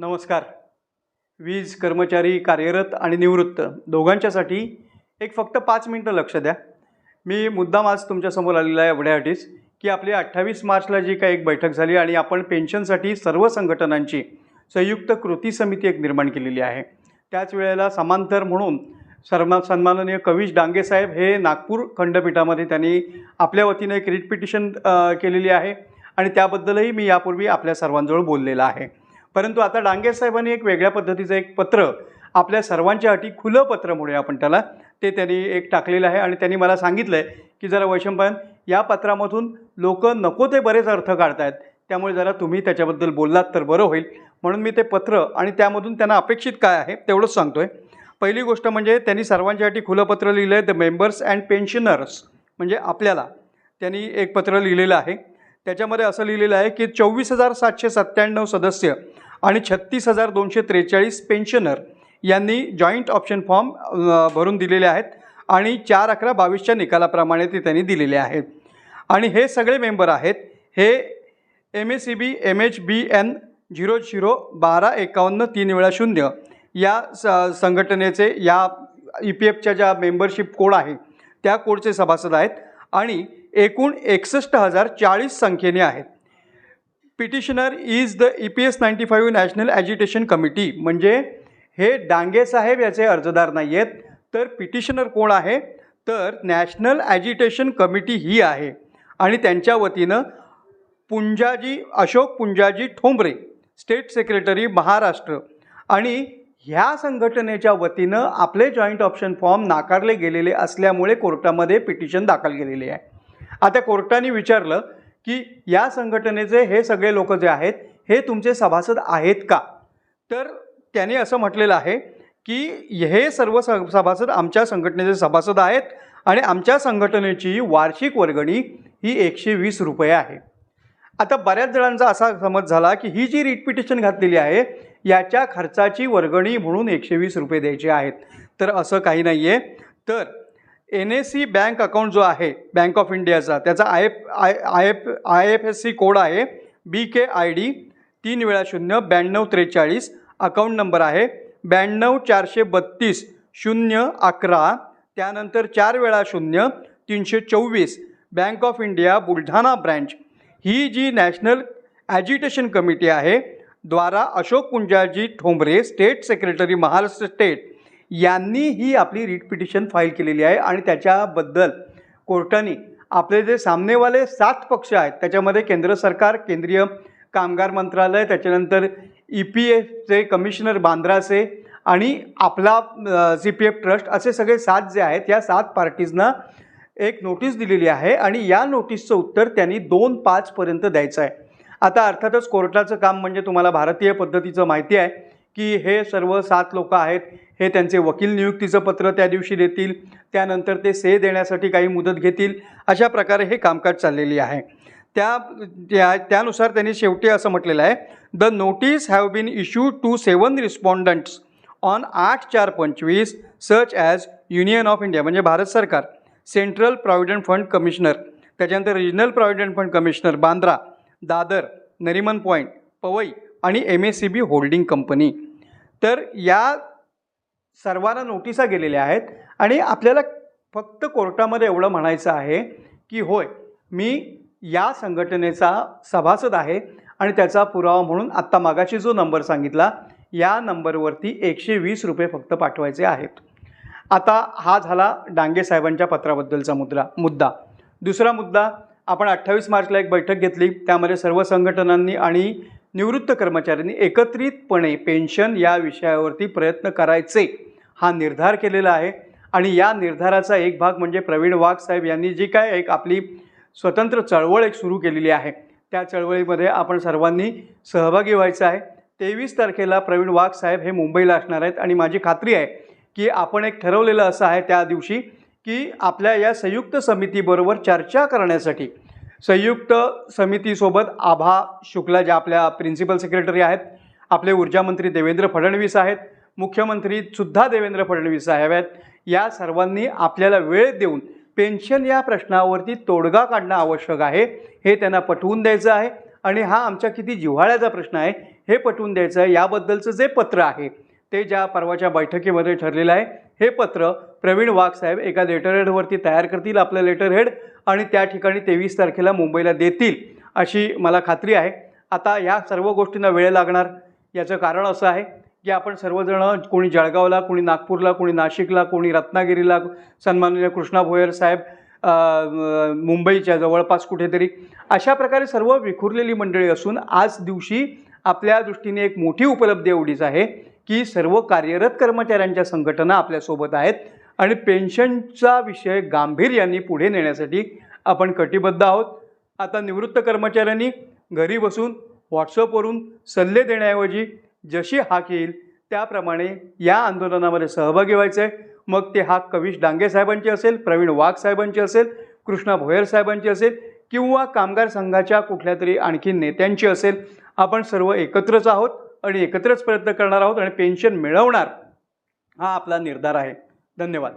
नमस्कार. वीज कर्मचारी कार्यरत आणि निवृत्त दोघांच्यासाठी एक फक्त पाच मिनटं लक्ष द्या. मी मुद्दाम आज तुमच्यासमोर आलेला आहे एवढ्यासाठीच की आपली अठ्ठावीस मार्चला जी काही एक बैठक झाली आणि आपण पेन्शनसाठी सर्व संघटनांची संयुक्त कृती समिती एक निर्माण केलेली आहे. त्याच वेळेला समांतर म्हणून सर्मा सन्माननीय कवीश डांगेसाहेब हे नागपूर खंडपीठामध्ये त्यांनी आपल्या वतीने एक रिट पिटिशन केलेली आहे आणि त्याबद्दलही मी यापूर्वी आपल्या सर्वांजवळ बोललेलं आहे. परंतु आता डांगे साहेबांनी एक वेगळ्या पद्धतीचं एक पत्र आपल्या सर्वांच्या अटी खुलं पत्र म्हणूया आपण त्याला ते त्यांनी एक टाकलेलं आहे. आणि त्यांनी मला सांगितलं आहे की जरा वैशंपायन या पत्रामधून लोक नको ते बरेच अर्थ काढतायत. त्यामुळे जरा तुम्ही त्याच्याबद्दल बोललात तर बरं होईल. म्हणून मी ते पत्र आणि त्यामधून त्यांना अपेक्षित काय आहे तेवढंच सांगतो आहे पहिली गोष्ट म्हणजे त्यांनी सर्वांच्यासाठी खुलं पत्र लिहिलं आहे द मेंबर्स अँड पेन्शनर्स म्हणजे आपल्याला. त्यांनी एक पत्र लिहिलेलं आहे. त्याच्यामध्ये असं लिहिलेलं आहे की चोवीस हजार सातशे सत्त्याण्णव सदस्य आणि छत्तीस हजार दोनशे त्रेचाळीस पेन्शनर यांनी जॉईंट ऑप्शन फॉर्म भरून दिलेले आहेत आणि चार अकरा बावीसच्या निकालाप्रमाणे ते त्यांनी दिलेले आहेत. आणि हे सगळे मेंबर आहेत हे M S C B M H B N zero zero बारा एकावन्न तीन वेळा शून्य या स संघटनेचे या ई पी एफच्या ज्या मेंबरशिप कोड आहे त्या कोडचे सभासद आहेत. आणि एकूण एकसष्ट हजार चाळीस संख्येने आहेत. Petitioner is the E P S ninety five national agitation committee म्हणजे हे डांगे साहेब याचे अर्जदार नाही आहेत तर पिटिशनर कोण आहे? तर नॅशनल ॲजिटेशन कमिटी ही आहे. आणि त्यांच्या वतीनं पुंजाजी अशोक पुंजाजी ठोंबरे स्टेट सेक्रेटरी महाराष्ट्र. आणि ह्या संघटनेच्या वतीनं आपले जॉईंट ऑप्शन फॉर्म नाकारले गेलेले असल्यामुळे कोर्टामध्ये पिटिशन दाखल केलेले आहे. आता कोर्टाने विचारलं की या संघटनेचे हे सगळे लोक जे आहेत हे तुमचे सभासद आहेत का? तर त्याने असं म्हटलेलं आहे की हे सर्व स सभासद आमच्या संघटनेचे सभासद आहेत आणि आमच्या संघटनेची वार्षिक वर्गणी ही एकशे वीस रुपये आहे. आता बऱ्याच जणांचा असा समज झाला की ही जी रिट पिटिशन घातलेली आहे याच्या खर्चाची वर्गणी म्हणून एकशे वीस रुपये द्यायचे आहेत. तर असं काही नाही आहे तर N S C bank account जो आहे बँक ऑफ इंडियाचा त्याचा I F I I F I F S C code आहे बी के आय डी तीन वेळा शून्य ब्याण्णव त्रेचाळीस अकाउंट नंबर आहे ब्याण्णव चारशे बत्तीस शून्य अकरा त्यानंतर चार वेळा शून्य तीनशे चोवीस bank of India Buldhana branch. ही जी नॅशनल ॲजिटेशन कमिटी आहे द्वारा Ashok Kunjaji Thombare state secretary Maharashtra state यांनी ही आपली रिट पिटिशन फाईल केलेली आहे आणि त्याच्याबद्दल कोर्टाने आपले जे सामनेवाले सात पक्ष आहेत त्याच्यामध्ये केंद्र सरकार केंद्रीय कामगार मंत्रालय त्याच्यानंतर ई पी एफचे कमिशनर बांद्राचे आणि आपला सी पी एफ ट्रस्ट असे सगळे सात जे आहेत या सात पार्टीजना एक नोटीस दिलेली आहे आणि या नोटीसचं उत्तर त्यांनी दोन पाचपर्यंत द्यायचं आहे. आता अर्थातच कोर्टाचं काम म्हणजे तुम्हाला भारतीय पद्धतीचं माहिती आहे. की हे सर्व सात लोक आहेत हे त्यांचे वकील नियुक्तीचं पत्र त्या दिवशी देतील त्यानंतर ते से देण्यासाठी काही मुदत घेतील अशा प्रकारे हे कामकाज चाललेली आहे. त्या त्या त्यानुसार त्यांनी शेवटी असं म्हटलेलं आहे the notice have been issue to seven respondents on आठ चार पंचवीस such as union of India म्हणजे भारत सरकार सेंट्रल प्रॉव्हिडंट फंड कमिशनर त्याच्यानंतर regional provident fund commissioner Bandra Dadar Nariman point Powai आणि M S C B holding company तर या सर्वांना नोटिसा गेलेल्या आहेत आणि आपल्याला फक्त कोर्टामध्ये एवढं म्हणायचं आहे की होय मी या संघटनेचा सभासद आहे आणि त्याचा पुरावा म्हणून आत्ता मागाशी जो नंबर सांगितला या नंबरवरती एकशे वीस रुपये फक्त पाठवायचे आहेत. आता हा झाला डांगे साहेबांच्या पत्राबद्दलचा मुद्रा मुद्दा. दुसरा मुद्दा आपण अठ्ठावीस मार्चला एक बैठक घेतली त्यामध्ये सर्व संघटनांनी आणि निवृत्त कर्मचाऱ्यांनी एकत्रितपणे पेन्शन या विषयावरती प्रयत्न करायचे. हा निर्धार केलेला आहे. आणि या निर्धाराचा एक भाग म्हणजे प्रवीण वाघ साहेब यांनी जी काय एक आपली स्वतंत्र चळवळ एक सुरू केलेली आहे. त्या चळवळीमध्ये आपण सर्वांनी सहभागी व्हायचं आहे. तेवीस तारखेला प्रवीण वाघ साहेब हे मुंबईला असणार आहेत. आणि माझी खात्री आहे की आपण एक ठरवलेलं असं आहे त्या दिवशी की आपल्या या संयुक्त समितीबरोबर चर्चा करण्यासाठी संयुक्त समितीसोबत आभा शुक्ला ज्या आपल्या प्रिन्सिपल सेक्रेटरी आहेत आपले ऊर्जामंत्री देवेंद्र फडणवीस आहेत मुख्यमंत्रीसुद्धा देवेंद्र फडणवीस साहेब आहेत. या सर्वांनी आपल्याला वेळ देऊन पेन्शन या प्रश्नावरती तोडगा काढणं आवश्यक आहे हे त्यांना पटवून द्यायचं आहे. आणि हा आमच्या किती जिव्हाळ्याचा प्रश्न आहे हे पटवून द्यायचं आहे. याबद्दलचं जे पत्र आहे ते ज्या परवाच्या बैठकीमध्ये ठरलेलं आहे हे पत्र प्रवीण वाघ साहेब एका लेटरहेडवरती तयार करतील आपलं लेटरहेड आणि त्या ठिकाणी तेवीस तारखेला मुंबईला देतील अशी मला खात्री आहे. आता या सर्व गोष्टींना वेळ लागणार. याचं कारण असं आहे की आपण सर्वजण कोणी जळगावला कोणी नागपूरला कोणी नाशिकला कोणी रत्नागिरीला सन्माननीय कृष्णा भोयर साहेब मुंबईच्या जवळपास कुठेतरी अशा प्रकारे सर्व विखुरलेली मंडळी असून आज दिवशी आपल्या दृष्टीने एक मोठी उपलब्धी एवढीच आहे. की सर्व कार्यरत कर्मचाऱ्यांच्या संघटना आपल्यासोबत आहेत. आणि पेन्शनचा विषय गांभीर्याने पुढे नेण्यासाठी आपण कटिबद्ध आहोत. आता निवृत्त कर्मचाऱ्यांनी घरी बसून व्हॉट्सअपवरून सल्ले देण्याऐवजी जशी हाक येईल त्याप्रमाणे या आंदोलनामध्ये सहभागी व्हायचं आहे मग ते हाक कविश डांगे साहेबांची असेल प्रवीण वाघ साहेबांची असेल कृष्णा भोयर साहेबांची असेल किंवा कामगार संघाच्या कुठल्या तरी आणखी नेत्यांची असेल आपण सर्व एकत्रच आहोत. आणि एकत्रच प्रयत्न करणार आहोत आणि पेन्शन मिळवणार हा आपला निर्धार आहे. धन्यवाद.